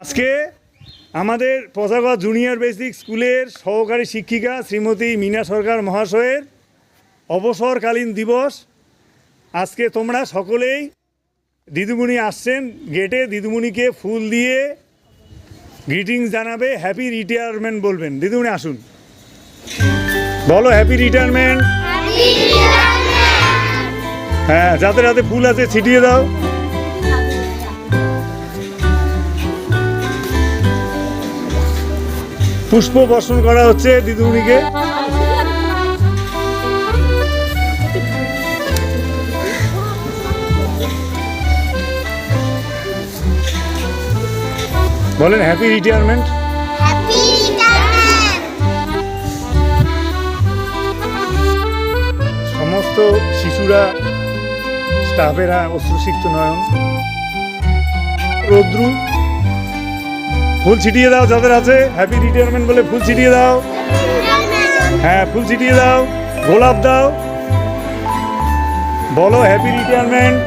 আজকে আমাদের পতাকা জুনিয়র বেসিক স্কুলের সহকারী শিক্ষিকা শ্রীমতী মিনা সরকার মহাশয়ের অবসরকালীন দিবস। আজকে তোমরা সকলেই দিদিমণি আসছেন গেটে দিদিমণিকে ফুল দিয়ে গ্রিটিংস জানাবে হ্যাপি রিটায়ারমেন্ট বলবেন। দিদিমণি আসুন। বলো হ্যাপি রিটায়ারমেন্ট হ্যাঁ যাদের হাতে ফুল আছে ছিটিয়ে দাও। পুষ্প বর্ষণ করা হচ্ছে দিদিমণিকে। বলেন হ্যাপি রিটায়ারমেন্ট সমস্ত শিশুরা স্টাফেরা অশ্রুসিক্ত নয়ন। রৌদ্রু ফুল ছিটিয়ে দাও, যাদের আছে। হ্যাপি রিটায়ারমেন্ট বলে ফুল ছিটিয়ে দাও। হ্যাঁ ফুল ছিটিয়ে দাও। গোলাপ দাও। বলো হ্যাপি রিটায়ারমেন্ট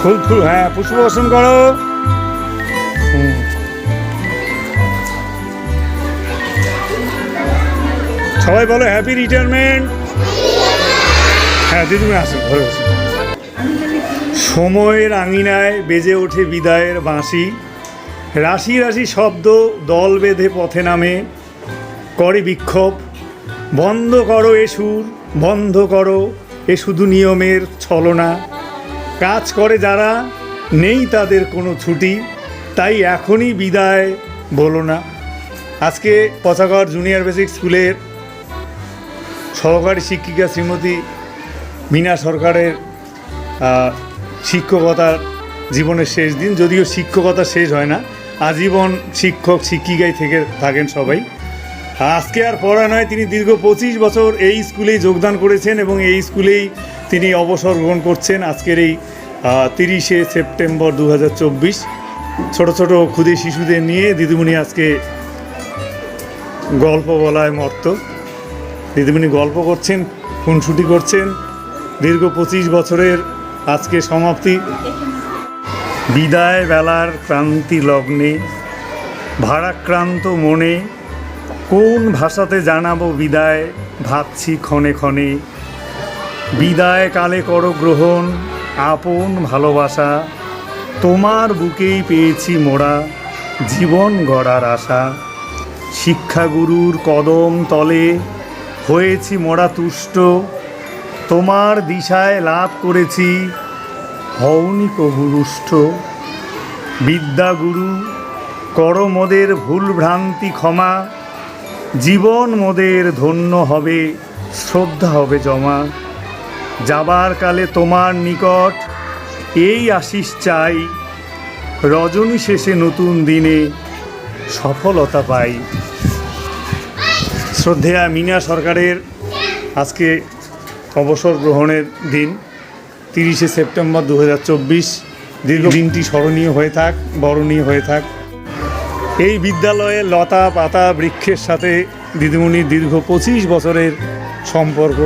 ফুল ফুল হ্যাঁ পুষ্প বর্ষণ করো। সবাই বলো হ্যাপি রিটায়ারমেন্ট হ্যাঁ দিদিমণি আসুন, ঘরে বসুন। সময়ের আঙিনায় বেজে ওঠে বিদায়ের বাঁশি। রাশি রাশি শব্দ দল বেঁধে পথে নামে। করে বিক্ষোভ, বন্ধ করো এ সুর, বন্ধ করো এ শুধু নিয়মের ছলনা। কাজ করে যারা, নেই তাদের কোনো ছুটি। তাই এখনই বিদায় বলো না। আজকে পচাগড় জুনিয়র বেসিক স্কুলের সহকারী শিক্ষিকা শ্রীমতী মিনা সরকারের শিক্ষকতার জীবনের শেষ দিন, যদিও শিক্ষকতা শেষ হয় না, আজীবন শিক্ষক, শিক্ষিকাই থেকে, থাকেন সবাই। আজকে আর পড়া নয়, তিনি দীর্ঘ পঁচিশ বছর এই স্কুলেই যোগদান করেছেন এবং এই স্কুলেই তিনি অবসর গ্রহণ করছেন আজকের এই তিরিশে সেপ্টেম্বর দু হাজার চব্বিশ। ছোটো ছোটো ক্ষুদে শিশুদের নিয়ে দিদিমণি আজকে গল্প বলায় মর্ত দিদিমণি গল্প করছেন, খুনসুটি করছেন দীর্ঘ পঁচিশ বছরের আজকে সমাপ্তি। বিদায় বেলার ক্রান্তি লগ্নে, ভারাক্রান্ত মনে, কোন ভাষাতে জানাব বিদায় ভাবছি ক্ষণে ক্ষণে। বিদায় কালে করো গ্রহণ, আপন ভালোবাসা, তোমার বুকেই পেয়েছি মোড়া, জীবন গড়ার আশা। শিক্ষাগুরুর কদম তলে হয়েছি মোড়া তুষ্ট তোমার দিশায় লাভ করেছি। হওনি কবুরুষ্ট বিদ্যাগুরু, কর মোদের ভুল ক্ষমা। জীবন মোদের ধন্য হবে, শ্রদ্ধা হবে জমা। যাবার কালে তোমার নিকট এই আশিস চাই। রজনী শেষে নতুন দিনে সফলতা পাই। শ্রদ্ধেয়া মিনা সরকারের আজকে অবসর গ্রহণের দিন, তিরিশে সেপ্টেম্বর দু হাজার চব্বিশ। দীর্ঘ দিনটি স্মরণীয় হয়ে থাক, বরণীয় হয়ে থাক। এই বিদ্যালয়ে লতা পাতা বৃক্ষের সাথে দিদিমণির দীর্ঘ পঁচিশ বছরের সম্পর্ক।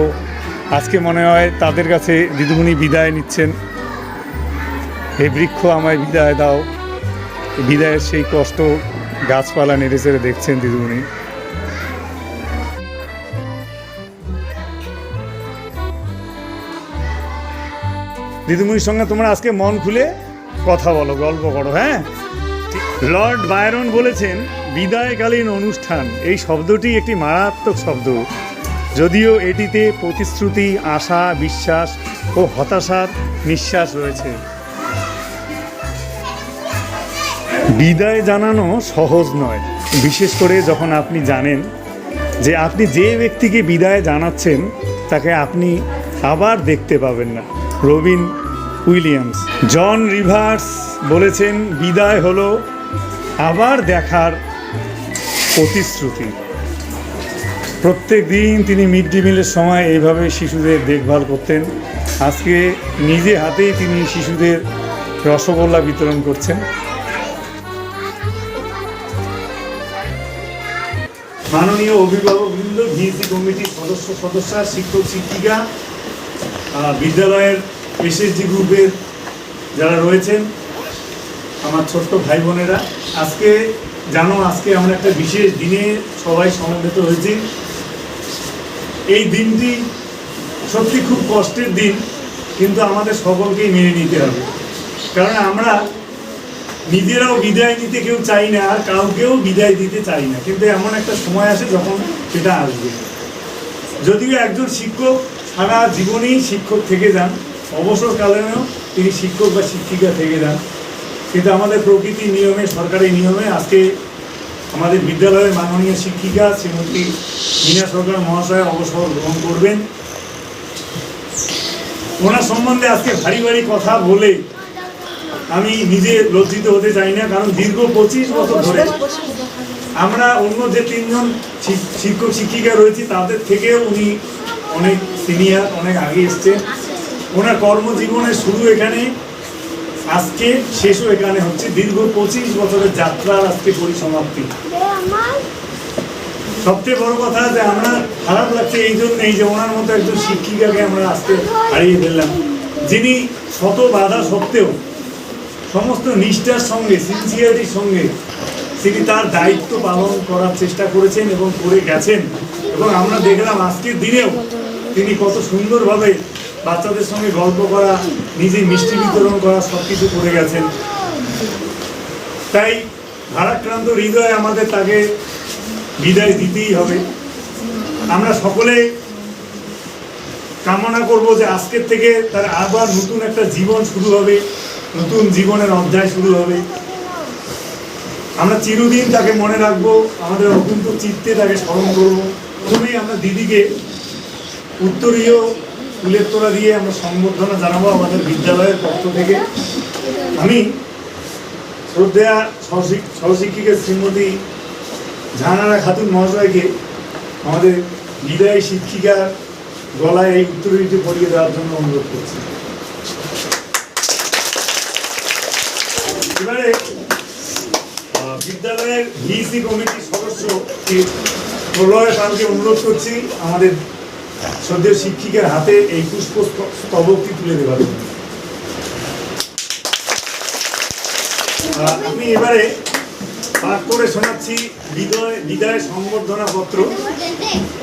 আজকে মনে হয় তাদের কাছে দিদিমণি বিদায় নিচ্ছেন। এই বৃক্ষ, আমায় বিদায় দাও। বিদায়ের সেই কষ্ট গাছপালা নেড়ে চেড়ে দেখছেন দিদিমণি। দিদিমণির সঙ্গে তোমরা আজকে মন খুলে কথা বলো, গল্প করো হ্যাঁ? লর্ড বায়রন বলেছেন, বিদায়কালীন অনুষ্ঠান। এই শব্দটি একটি মারাত্মক শব্দ। যদিও এটিতে প্রতিশ্রুতি, আশা, বিশ্বাস ও হতাশার নিঃশ্বাস রয়েছে। বিদায় জানানো সহজ নয়। বিশেষ করে যখন আপনি জানেন যে আপনি যে ব্যক্তিকে বিদায় জানাচ্ছেন, তাকে আপনি আবার দেখতে পাবেন না। রবিন উইলিয়ামস। জন রিভার্স বলেছেন, বিদায় হলো আবার দেখার প্রতিশ্রুতি। প্রত্যেক দিন তিনি মিড ডে মিলের সময় এইভাবে শিশুদের দেখভাল করতেন। আজকে নিজে হাতেই তিনি শিশুদের রসগোল্লা বিতরণ করছেন। মাননীয় অভিভাবকবৃন্দ ভিএসি কমিটির সদস্য, সদস্যা, শিক্ষক, শিক্ষিকা বিদ্যালয়ের এসএসজি গ্রুপের যারা রয়েছেন, আমার ছোট্ট ভাই বোনেরা, আজকে জানো, আজকে আমরা একটা বিশেষ দিনে সবাই সমবেত হয়েছি। এই দিনটি সত্যি খুব কষ্টের দিন, কিন্তু আমাদের সকলকেই মেনে নিতে হবে। কারণ আমরা নিজেরাও বিদায় নিতে কেউ চাই না, আর কাউকেও বিদায় দিতে চাই না। কিন্তু এমন একটা সময় আসে যখন সেটা আসবে। যদিও একজন শিক্ষক সারা জীবনেই শিক্ষক থেকে যান। অবসরকালেও তিনি শিক্ষক বা শিক্ষিকা থেকে যান। কিন্তু আমাদের প্রকৃতির নিয়মে, সরকারি নিয়মে আজকে আমাদের বিদ্যালয়ের মাননীয় শিক্ষিকা শ্রীমতী মীনা সরকার মহাশয় অবসর গ্রহণ করবেন। ওনার সম্বন্ধে আজকে ভারী ভারী কথা বলে আমি নিজে লজ্জিত হতে চাই না, কারণ দীর্ঘ পঁচিশ বছর ধরে আমরা অন্য যে তিনজন শিক- শিক্ষক, শিক্ষিকা রয়েছি, তাদের থেকেও উনি অনেক সিনিয়র অনেক আগে এসছেন ওনার কর্মজীবনের শুরু এখানে, আজকে শেষও এখানে হচ্ছে। দীর্ঘ পঁচিশ বছরের যাত্রার আজকে পরিসমাপ্তি। সবচেয়ে বড় কথা যে আমরা খারাপ লাগছে এই জন্যই যে ওনার মতো একজন শিক্ষিকাকে আমরা আজকে হারিয়ে ফেললাম। যিনি শত বাধা সত্ত্বেও সমস্ত নিষ্ঠার সঙ্গে সিনসিয়ারিটির সঙ্গে তিনি তার দায়িত্ব পালন করার চেষ্টা করেছেন এবং করে গেছেন। এবং আমরা দেখলাম আজকের দিনেও তিনি কত সুন্দরভাবে বাচ্চাদের সঙ্গে গল্প করা নিজে মিষ্টি বিতরণ করা সব কিছু করে গেছেন। তাই ভারাক্রান্ত হৃদয়ে আমাদের তাকে বিদায় দিতেই হবে। আমরা সকলে কামনা করব যে আজকের থেকে তার আবার নতুন একটা জীবন শুরু হবে, নতুন জীবনের অধ্যায় শুরু হবে। আমরা চিরদিন তাকে মনে রাখব, আমাদের অকুণ্ঠ চিত্তে তাকে স্মরণ করব। প্রথমেই আমরা দিদিকে উত্তরীয় ফুলের তোলা দিয়ে আমরা সম্বর্ধনা জানাব আমাদের বিদ্যালয়ের পক্ষ থেকে। আমি শ্রদ্ধা সহশিক- সহশিক্ষিকা শ্রীমতী জাহানারা খাতুন মহাশয়কে আমাদের বিদায়ী শিক্ষিকার গলায় এই উত্তরীটি পরিয়ে দেওয়ার জন্য অনুরোধ করছি এবারে আহ, বিদ্যালয়ের ভিসি কমিটির সদস্য প্রলয় পালকে অনুরোধ করছি আমাদের সদ্যের শিক্ষিকার হাতে এই পুষ্প স্তবকটি তুলে দেওয়ার জন্য। আমি এবারে পাঠ করে শোনাচ্ছি বিদায় বিদায় সংবর্ধনা পত্র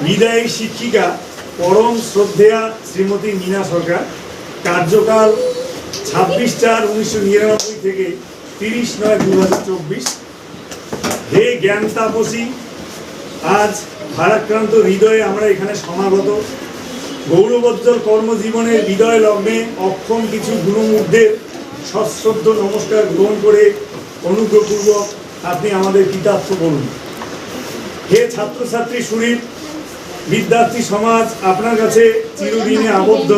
বিদায়ী শিক্ষিকা পরম শ্রদ্ধেয়া শ্রীমতী মীনা সরকার। কার্যকাল ছাব্বিশ চার উনিশশো নিরানব্বই থেকে তিরিশ নয় দু হাজার চব্বিশ। হে জ্ঞান তাপসী, আজ ভারাক্রান্ত হৃদয়ে আমরা এখানে সমাগত। গৌরবোজ্জ্বল কর্মজীবনের হৃদয় লগ্নে অক্ষম কিছু গুণমূর্ধের সশ্রদ্ধ নমস্কার গ্রহণ করে অনুগ্রহপূর্বক আপনি আমাদের কৃতার্থ করুন হে ছাত্রছাত্রী সুরীর, বিদ্যার্থী সমাজ, আপনার কাছে চিরদিনে আবদ্ধ।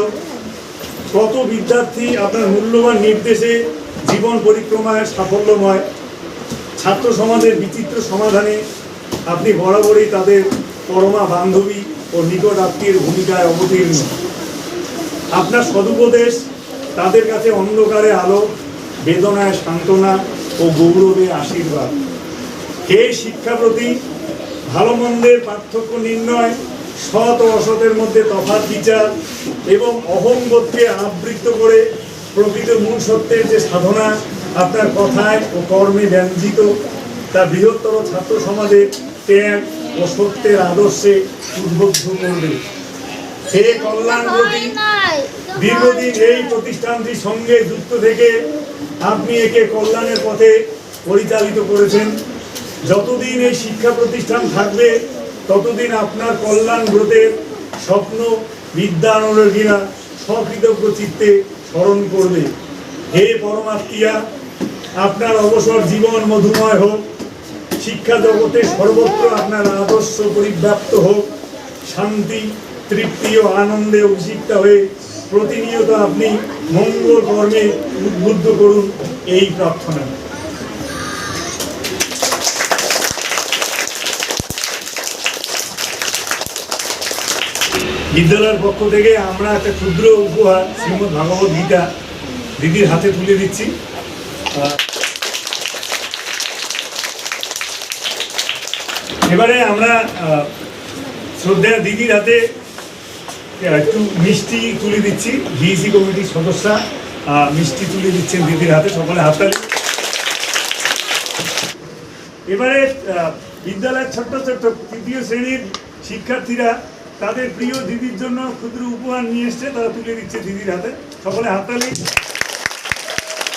কত বিদ্যার্থী আপনার মূল্যবান নির্দেশে জীবন পরিক্রমায় সাফল্যময়। ছাত্র সমাজের বিচিত্র সমাধানে আপনি বরাবরই তাদের পরমা বান্ধবী ও নিকট আত্মীয়ের ভূমিকায় অবতীর্ণ। আপনার সদুপদেশ, তাদের কাছে অন্ধকারে আলো, বেদনায় সান্ত্বনা ও গৌরবে আশীর্বাদ। হে শিক্ষাপ্রতি ভালো মন্দের পার্থক্য নির্ণয়, সৎ ও অসতের মধ্যে তফাৎ বিচার এবং অহংবোধকে আবৃত্ত করে প্রকৃত মূল সত্যের যে সাধনা আপনার কথায় ও কর্মে ব্যঞ্জিত তা বৃহত্তর ছাত্র সমাজের ত্যাগ ও সত্যের আদর্শে উদ্বুদ্ধ করবে। হে কল্যাণবতী দীর্ঘদিন এই প্রতিষ্ঠানটির সঙ্গে যুক্ত থেকে আপনি একে কল্যাণের পথে পরিচালিত করেছেন। যতদিন এই শিক্ষা প্রতিষ্ঠান থাকবে ততদিন আপনার কল্যাণ ব্রতের স্বপ্ন বিদ্যানুরাগীরা সকৃতজ্ঞ চিত্তে স্মরণ করবে। হে পরমাত্মীয়া আপনার অবসর জীবন মধুময় হোক, শিক্ষা জগতে সর্বত্র আপনার আদর্শ পরিব্যাপ্ত হোক, শান্তি, তৃপ্তি ও আনন্দে অভিষিক্ত হয়ে প্রতিনিয়ত আপনি মঙ্গল কর্মে উদ্বুদ্ধ করুন এই প্রার্থনা। বিদ্যালয়ের পক্ষ থেকে আমরা একটা ক্ষুদ্র উপহার শ্রীমদ ভাগবত গীতা দিদির হাতে তুলে দিচ্ছি। এবারে আমরা আহ, শ্রদ্ধেয় দিদির হাতে একটু মিষ্টি তুলে দিচ্ছি। ভিইসি কমিটির সদস্যা মিষ্টি তুলে দিচ্ছেন দিদির হাতে সকলে হাততালি। এবারে বিদ্যালয়ের ছোট্ট ছোট্ট তৃতীয় শ্রেণির শিক্ষার্থীরা তাদের প্রিয় দিদির জন্য ক্ষুদ্র উপহার নিয়ে এসছে তারা তুলে দিচ্ছে দিদির হাতে। সকলে হাততালি।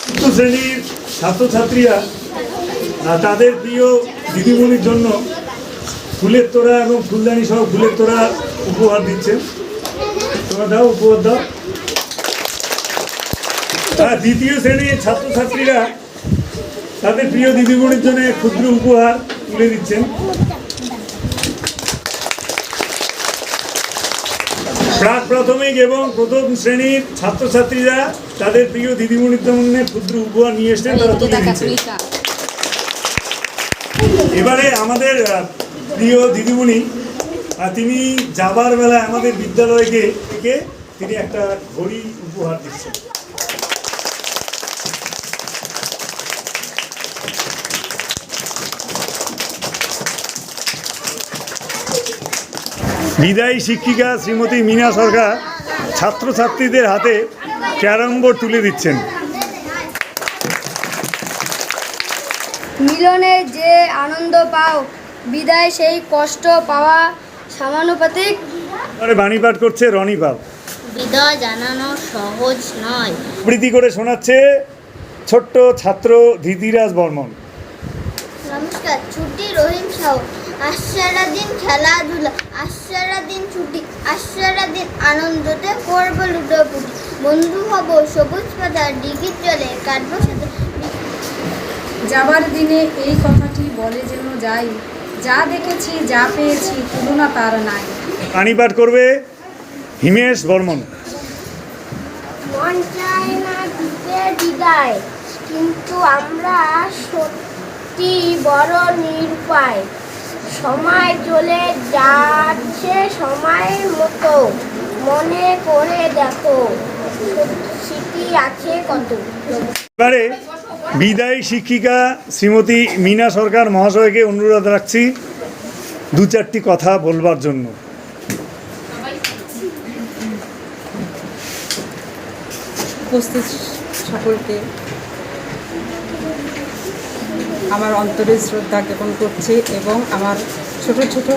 চতুর্থ শ্রেণির ছাত্রছাত্রীরা তাদের প্রিয় দিদিমণির জন্য ফুলের তোড়া এবং ফুলদানি সহ ফুলের তোড়া উপহার দিচ্ছে। তোমরা দাও, উপহার দাও। আর দ্বিতীয় শ্রেণির ছাত্রছাত্রীরা তাদের প্রিয় দিদিমণির জন্য ক্ষুদ্র উপহার তুলে দিচ্ছেন। প্রাক প্রাথমিক এবং প্রথম শ্রেণির ছাত্রছাত্রীরা তাদের প্রিয় দিদিমণির জন্য ক্ষুদ্র উপহার নিয়ে এসছেন, তারা তুলে দিচ্ছে। এবারে আমাদের প্রিয় দিদিমণি তিনি যাবার বেলায় আমাদের বিদ্যালয়কে থেকে তিনি একটা ঘড়ি উপহার দিচ্ছেন। বিদায়ী শিক্ষিকা শ্রীমতী মিনা সরকার ছাত্রছাত্রীদের হাতে ক্যারাম বোর্ড তুলে দিচ্ছেন। মিলনে যে আনন্দ পাও বিদায় সেই কষ্ট পাওয়া সমানুপাতিক এবারে বাণী পাঠ করছে রনি পাল। বিদায় জানানো সহজ নয়। আবৃত্তি করে শোনাচ্ছে ছোট্ট ছাত্র ধৃতিরাজ বর্মন। নমস্কার ছুটি রহিম সাউ আশ্চর্য দিন খেলাধুলা আশ্চর্য দিন ছুটি আশ্চর্য দিন আনন্দতে করব লুডোপুটি। বন্ধু হব সবুজ পাতা ডিগির জলে কাটবো সাথে। যাবার দিনে এই কথাটি বলে যেন যাই। যা দেখেছি যা পেয়েছি তুলনা তার নাই। বাণী পাঠ করবে হিমেশ বর্মন। মন চায় না দিতে বিদায় কিন্তু আমরা সত্যি বড় নিরুপায়। সময় চলে যাচ্ছে সময়ের মতো। মনে করে দেখো স্মৃতি আছে কত। এবারে বিদায়ী শিক্ষিকা শ্রীমতী মিনা সরকার মহাশয়কে অনুরোধ রাখছি দু চারটি কথা বলবার জন্য। সকলকে আমার অন্তরে শ্রদ্ধা জ্ঞাপন করছি এবং আমার ছোট ছোট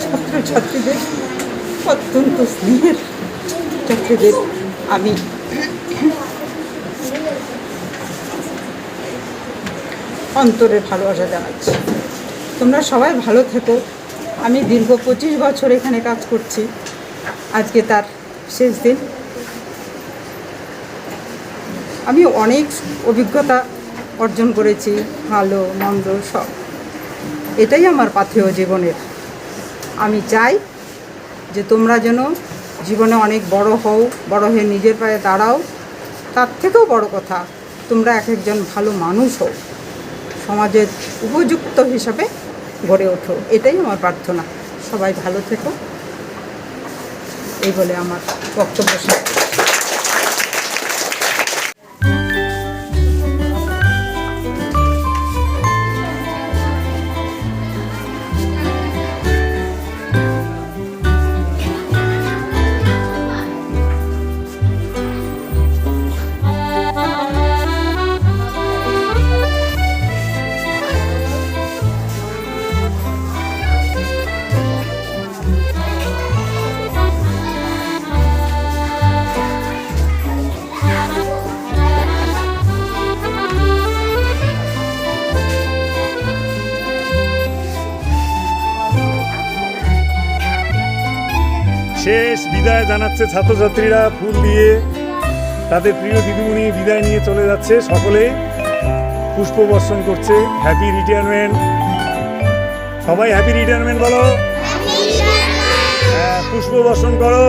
ছাত্রছাত্রীদের অত্যন্ত স্নেহের ছাত্রীদের আমি অন্তরে ভালোবাসা জানাচ্ছি। তোমরা সবাই ভালো থেকো। আমি দীর্ঘ পঁচিশ বছর এখানে কাজ করছি। আজকে তার শেষ দিন। আমি অনেক অভিজ্ঞতা অর্জন করেছি, ভালো, মন্দ, সব। এটাই আমার পাথেয় জীবনের। আমি চাই যে তোমরা যেন জীবনে অনেক বড় হও, বড় হয়ে নিজের পায়ে দাঁড়াও, তার থেকেও বড় কথা, তোমরা এক একজন ভালো মানুষ হও, সমাজের উপযুক্ত হিসাবে গড়ে ওঠো, এটাই আমার প্রার্থনা। সবাই ভালো থেকো। এই বলে আমার বক্তব্য শেষ বিদায় জানাচ্ছে ছাত্রছাত্রীরা ফুল দিয়ে। তাদের প্রিয় দিদিমণি বিদায় নিয়ে চলে যাচ্ছে সকলে। পুষ্প বর্ষণ করছে। হ্যাপি রিটায়ারমেন্ট সবাই হ্যাপি রিটায়ারমেন্ট বলো। হ্যাঁ পুষ্প বর্ষণ করো।